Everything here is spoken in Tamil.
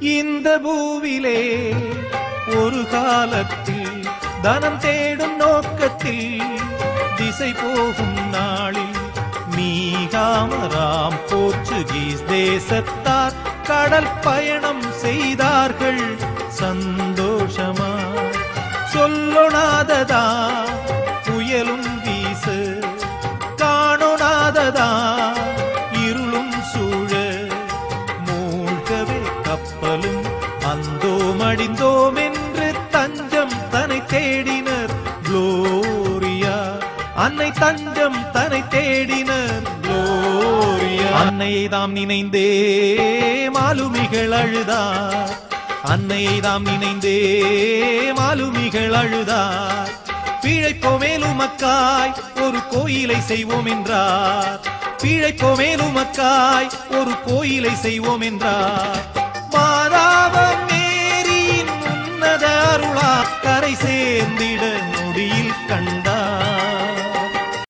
இந்த பூவிலே ஒரு காலத்தில் தனம் தேடும் நோக்கத்தில் திசை போகும் நாளில் மீகாமராம் போர்ச்சுகீஸ் தேசத்தார் கடல் பயணம் செய்தார்கள். சந்தோஷமா? சொல்லொணாததா? அன்னை தஞ்சம் தன்னை தேடினர் அன்னையை தாம் நினைந்தே மாலுமிகள் அழுதார். அன்னையை தாம் நினைந்தே மாலுமிகள் அழுதார். பிழைப்போமேலுமக்காய் ஒரு கோயிலை செய்வோம் என்றார். பிழைப்போமேலுமக்காய் ஒரு கோயிலை செய்வோம் என்றார். மாதாவம் மேரியின் உன்னத அருளா கரை சேர்ந்திட நொடியில் கண்ட